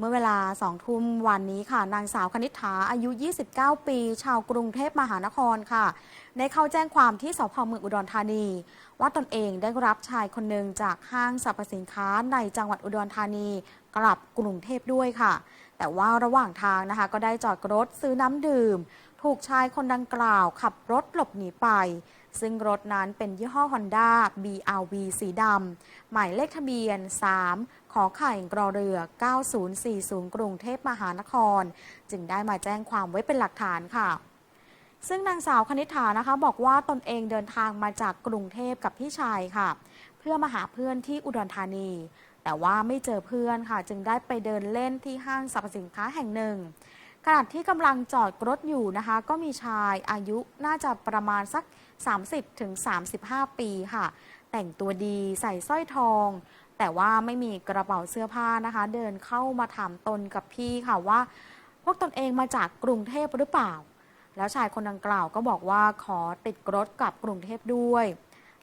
เมื่อเวลาสองทุ่มวันนี้ค่ะ นางสาวคณิษฐาอายุ 29 ปี ชาวกรุงเทพมหานครค่ะ ได้เข้าแจ้งความที่สพเมืองอุดรธานี ว่าตนเองได้รับชายคนหนึ่งจากห้างสรรพสินค้าในจังหวัดอุดรธานี กลับกรุงเทพด้วยค่ะ แต่ว่าระหว่างทางนะคะ ก็ได้จอดรถซื้อน้ำดื่ม ถูกชายคนดังกล่าวขับรถหลบหนีไป ซึ่งรถนั้นเป็นยี่ห้อ Honda BRV สีดำ หมายเลขทะเบียน 3 ขอไข่กรอเรือ 9040 กรุงเทพมหานคร จึงได้มาแจ้งความไว้เป็นหลักฐานค่ะซึ่งนางสาวคณิษฐานะคะ บอกว่าตนเองเดินทางมาจากกรุงเทพกับพี่ชายค่ะ เพื่อมาหาเพื่อนที่อุดรธานี แต่ว่าไม่เจอเพื่อนค่ะ จึงได้ไปเดินเล่นที่ห้างสรรพสินค้าแห่งหนึ่ง ขณะที่กำลังจอดรถอยู่นะคะ ก็มีชายอายุน่าจะประมาณสัก 30-35ถึงปีค่ะ แต่งตัวดีใส่สร้อยทอง แต่ว่าไม่มีกระเป๋าเสื้อผ้านะคะ เดินเข้ามาถามตนกับพี่ค่ะว่า พวกตนเองมาจากกรุงเทพหรือเปล่า แล้วชายคนดังกล่าวก็บอกว่าขอติดรถกลับกรุงเทพด้วย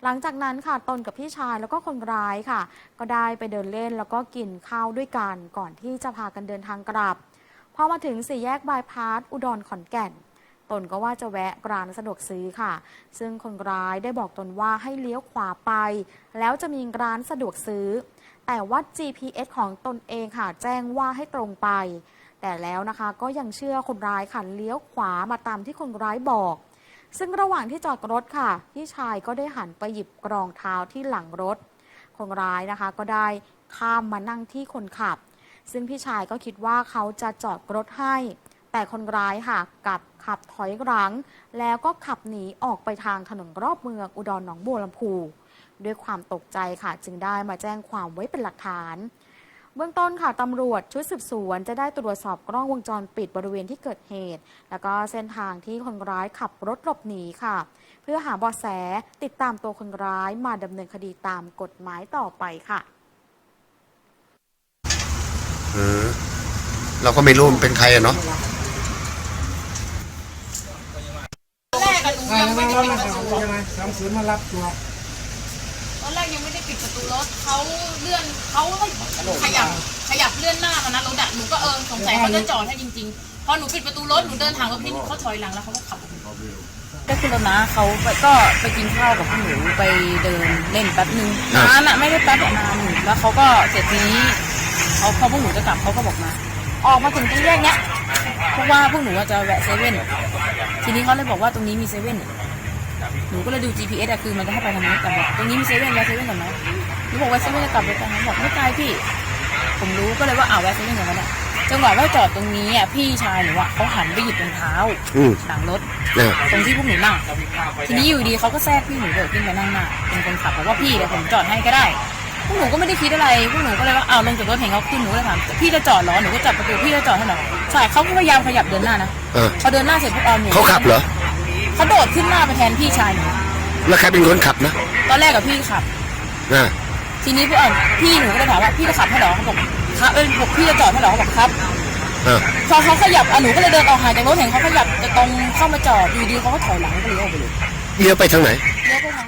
หลังจากนั้นค่ะตนกับพี่ชายแล้วก็คนร้ายค่ะ ก็ได้ไปเดินเล่นแล้วก็กินข้าวด้วยกันก่อนที่จะพากันเดินทางกลับ พอมาถึงสี่แยกบายพาสอุดรขอนแก่น ตนก็ว่าจะแวะร้านสะดวกซื้อค่ะ ซึ่งคนร้ายได้บอกตนว่าให้เลี้ยวขวาไป แล้วจะมีร้านสะดวกซื้อ แต่ว่า GPS ของตนเองค่ะ แจ้งว่าให้ตรงไป แต่แล้วนะคะก็ยังเชื่อคนร้ายค่ะเลี้ยวขวามาตามที่คนร้ายบอกซึ่งระหว่างที่จอดรถค่ะ พี่ชายก็ได้หันไปหยิบกรองเท้าที่หลังรถ คนร้ายนะคะก็ได้ข้ามมานั่งที่คนขับ ซึ่งพี่ชายก็คิดว่าเขาจะจอดรถให้ แต่คนร้ายค่ะกลับขับถอยหลัง แล้วก็ขับหนีออกไปทางถนนรอบเมืองอุดรหนองบัวลำพู ด้วยความตกใจค่ะ จึงได้มาแจ้งความไว้เป็นหลักฐานเบื้องต้นค่ะตำรวจชุดสืบสวนจะได้ตรวจสอบกล้องวงจรปิดบริเวณที่เกิดเหตุ แล้วก็เส้นทางที่คนร้ายขับรถหลบหนีค่ะ เพื่อหาเบาะแสติดตามตัวคนร้ายมาดำเนินคดีตามกฎหมายต่อไปค่ะ เราก็ไม่รู้มันเป็นใครอะเนาะแรกอะหนูอ่ายังแล้ไม่วได้แล้วปิดมันประตูยังไงสามศูนย์มารับตัวตอนแรกยังไม่ได้ปิดประตูรถเขาเลื่อนเขาขยับขยับเลื่อนหน้ามานะรถอะหนูก็เออสงสัยเขาจะจอดให้จริงๆ พอหนูปิดประตูรถหนูเดินทางกับพี่เขาถอยหลังแล้วเขาก็ขับได้คุณแล้วนะเขาก็ไปกินข้าวกับพวกหนูไปเดินเล่นแป๊บนึงนานอะไม่ได้แป๊บอะนานอยู่แล้วเขาก็เสร็จทีนี้ เขาพอพวกหนูจะกลับเขาก็บอกมา ออกมาถึงตรงแยกเนี้ยเพราะว่าพวกหนูอะจะแวะเซเว่นทีนี้เขาเลยบอกว่าตรงนี้มีเซเว่นหนูก็เลยดู GPS อะคือมันจะให้ไปทางนี้แต่บอกตรงนี้มีเซเว่นแวะเซเว่นก่อนไหมหนูบอกแวะเซเว่นจะกลับรถกันไหมบอกไม่ไกลพี่ ผมรู้ก็เลยว่าอ่าแวะเซเว่นก่อนก็ได้จังหวะว่าจอดตรงนี้อะพี่ชายหนูอะเขาหันไปหยิบรองเท้าอืมหลังรถเนี่ยตรงที่พวกหนูนั่ง ทีนี้อยู่ดีเขาก็แทรกพี่หนูเดินขึ้นไปนั่งหน้าเป็นคนขับบอกว่าพี่เดี๋ยวผมจอดให้ก็ได้ พวกหนูก็ไม่ได้คิดอะไรพวกหนูก็เลยว่าอ้าวลงจากรถเห็นเขาขึ้นหนูก็เลยถามพี่จะจอดเหรอหนูก็จับประตูพี่จะจอดให้เหรอใช่เขาก็พยายามขยับเดินหน้านะเออพอเดินหน้าเสร็จพวกเอาหนูเขาขับเหรอเขาโดดขึ้นหน้าไปแทนพี่ชายหนูแล้วใครเป็นคนขับนะตอนแรกกับพี่ขับอ่าทีนี้พวกเอาพี่หนูก็เลยถามว่าพี่จะขับให้เหรอเขาบอกครับเออบอกพี่จะจอดให้เหรอเขาบอกครับเออพอเขาขยับอะหนูก็เลยเดินออกห่างจากรถเห็นเขาขยับจะตรงเข้ามาจอดอยู่ดีเขาก็ถอยหลังก็เลยออกไปเลยเลี้ยวไปทางไหนเลี้ยวไปทาง